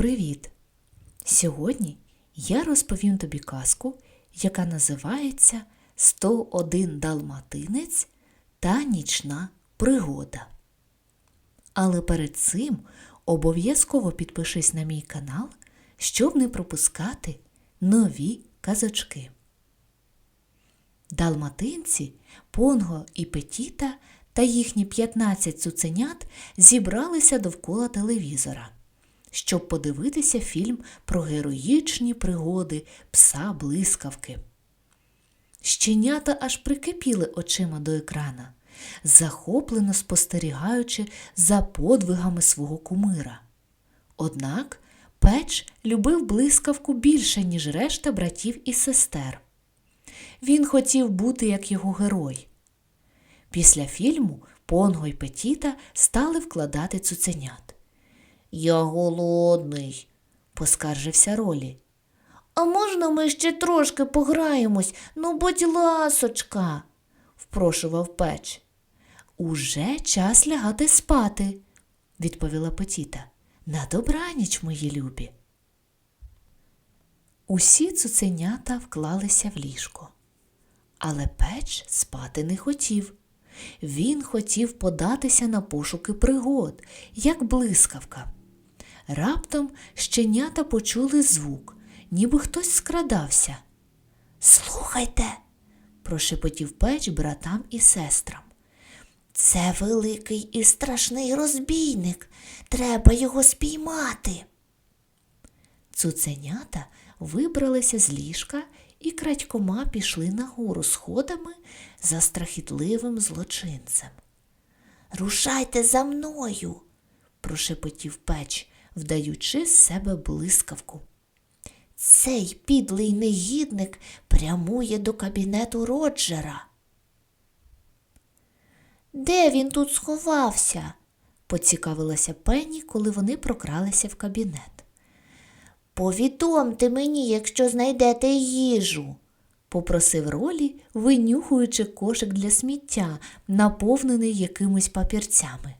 Привіт! Сьогодні я розповім тобі казку, яка називається 101 далматинець та нічна пригода. Але перед цим обов'язково підпишись на мій канал, щоб не пропускати нові казочки. Далматинці, Понго і Петіта та їхні 15 цуценят зібралися довкола телевізора, щоб подивитися фільм про героїчні пригоди пса блискавки. Щенята аж прикипіли очима до екрана, захоплено спостерігаючи за подвигами свого кумира. Однак печ любив блискавку більше, ніж решта братів і сестер. Він хотів бути як його герой. Після фільму Понго й Петіта стали вкладати цуценят. Я голодний, поскаржився Ролі. А можна ми ще трошки пограємось? Ну, будь ласочка, впрошував печ. Уже час лягати спати, відповіла Петіта. На добраніч, мої любі. Усі цуценята вклалися в ліжко. Але печ спати не хотів. Він хотів податися на пошуки пригод, як блискавка. Раптом щенята почули звук, ніби хтось скрадався. Слухайте, прошепотів печ братам і сестрам. Це великий і страшний розбійник. Треба його спіймати. Цуценята вибралися з ліжка і крадькома пішли нагору сходами за страхітливим злочинцем. Рушайте за мною, прошепотів печ, вдаючи з себе блискавку. Цей підлий негідник прямує до кабінету Роджера. Де він тут сховався? поцікавилася Пенні, коли вони прокралися в кабінет. Повідомте мені, якщо знайдете їжу, попросив Ролі, винюхуючи кошик для сміття, наповнений якимись папірцями.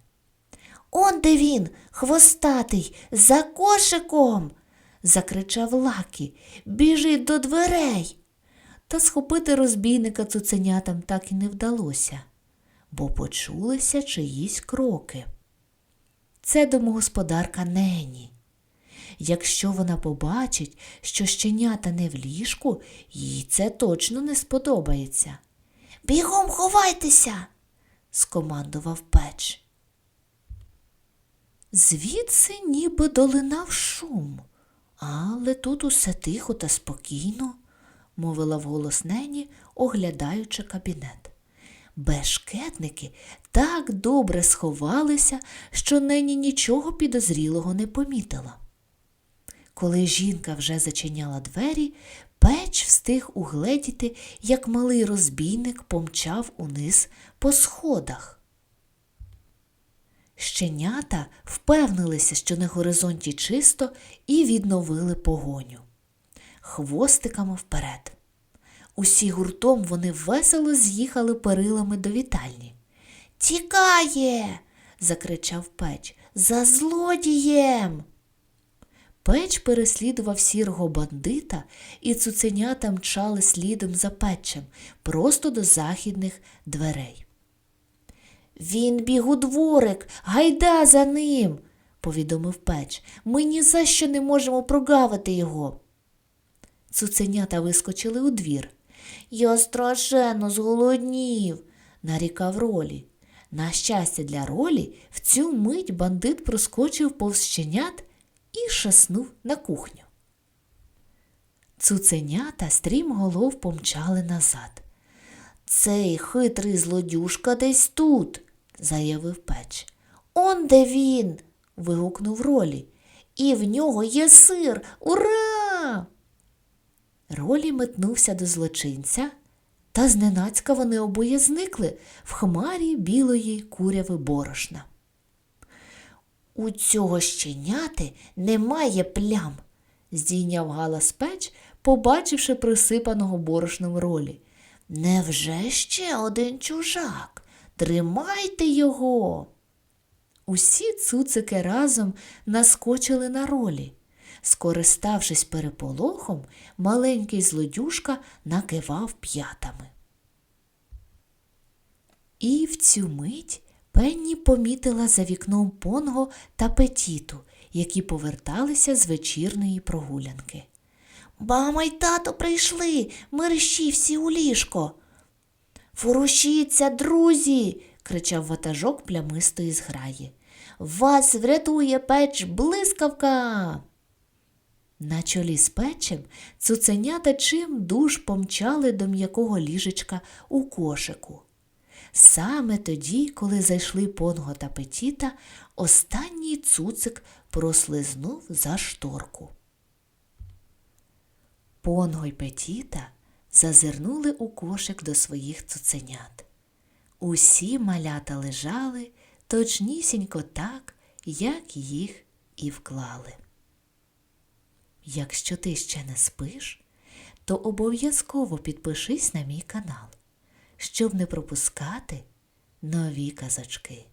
Он де він, хвостатий, за кошиком. закричав Лакі. Біжить до дверей. Та схопити розбійника цуценятам так і не вдалося, бо почулися чиїсь кроки. Це домогосподарка Нені. Якщо вона побачить, що щенята не в ліжку, їй це точно не сподобається. Бігом ховайтеся, скомандував печ. Звідси ніби долинав шум, але тут усе тихо та спокійно, мовила вголос Нені, оглядаючи кабінет. Бешкетники так добре сховалися, що Нені нічого підозрілого не помітила. Коли жінка вже зачиняла двері, печ встиг угледіти, як малий розбійник помчав униз по сходах. Щенята впевнилися, що на горизонті чисто, і відновили погоню. Хвостиками вперед. Усі гуртом вони весело з'їхали перилами до вітальні. Тікає. закричав печ. За злодієм. Печ переслідував сірого бандита, і цуценята мчали слідом за печем просто до західних дверей. Він біг у дворик, гайда за ним, повідомив печ. Ми ні за що не можемо прогавити його. Цуценята вискочили у двір. Я страшенно зголоднів, нарікав Ролі. На щастя, для Ролі в цю мить бандит проскочив повз щенят і шаснув на кухню. Цуценята стрімголов помчали назад. Цей хитрий злодюшка десь тут, заявив печ. Он де він. вигукнув Ролі. І в нього є сир. Ура! Ролі метнувся до злочинця, та зненацька вони обоє зникли в хмарі білої куряви борошна. У цього щеняти немає плям, здійняв галас печ, побачивши присипаного борошном ролі. Невже ще один чужак? Тримайте його. Усі цуцики разом наскочили на ролі. Скориставшись переполохом, маленький злодюшка накивав п'ятами. І в цю мить Пенні помітила за вікном Понго та Петіту, які поверталися з вечірної прогулянки. Мама й тато прийшли, мерщі всі у ліжко. Ворушіться, друзі. кричав ватажок плямистої зграї. Вас врятує печ блискавка. На чолі з печем цуценята чим душ помчали до м'якого ліжечка у кошику. Саме тоді, коли зайшли Понго та Петіта, останній цуцик прослизнув за шторку. Понго й Петіта зазирнули у кошик до своїх цуценят. Усі малята лежали точнісінько так, як їх і вклали. Якщо ти ще не спиш, то обов'язково підпишись на мій канал, щоб не пропускати нові казочки.